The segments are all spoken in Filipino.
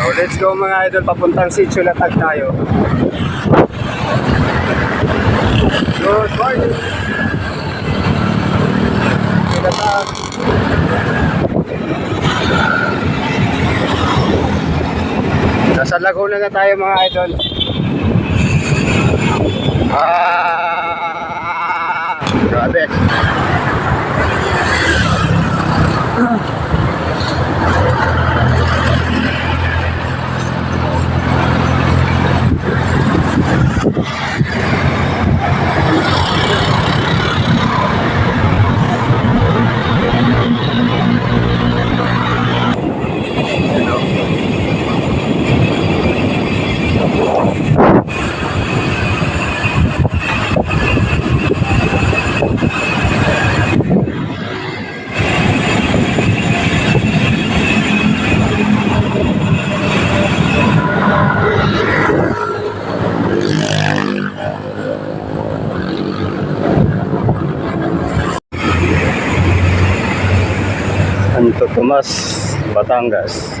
So let's go mga idol, papuntang Sitio Latag tayo. Good morning! Nasa Laguna na tayo mga idol. Ah! Grabe. Santo Tomas, Batangas.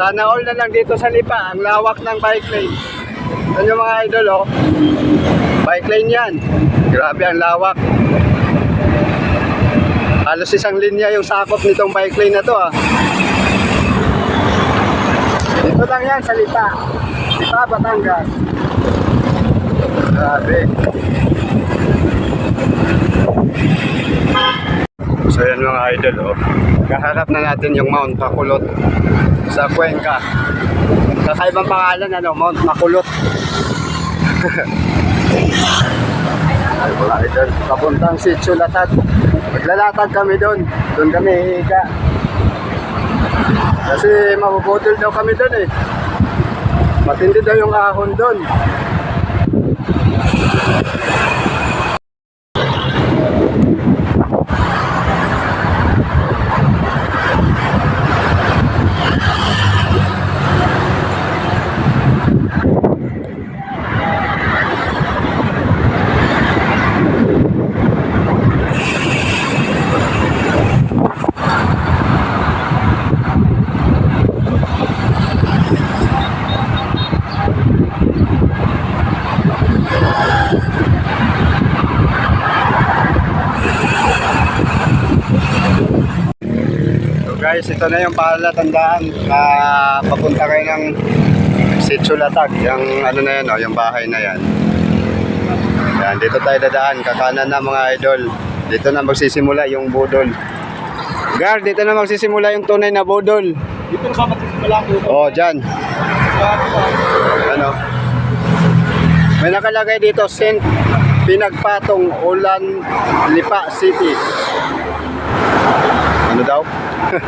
Sana all na lang dito sa Lipa, ang lawak ng bike lane. Yung mga idol, oh. Bike lane yan. Grabe ang lawak. Halos isang linya yung sakop nitong bike lane na to, ah. Dito lang yan sa Lipa. Lipa, Batangas. Grabe. So yan mga idol, oh. Kaharap na natin yung Mount Pakulot sa Cuenca. Kakaibang pangalan, ano, Mount Makulot. Ay, mga idol, papuntang Sitio Latag. Maglalatag kami doon. Doon kami hihiga. Kasi mabubudol daw kami doon eh. Matindi daw yung ahon doon. Guys, ito na yung palatandaan na papunta kayo ng Sitio Latag. Yung ano na yan, oh, yung bahay na yan. Yan, dito tayo dadaan. Kakanan na mga idol. Dito na magsisimula yung budol. Gar, dito na magsisimula yung tunay na budol. Dito na magsisimula ko. Oh, dyan. Ano? May nakalagay dito, Saint Pinagpatong Ulan Lipa City. Ano daw?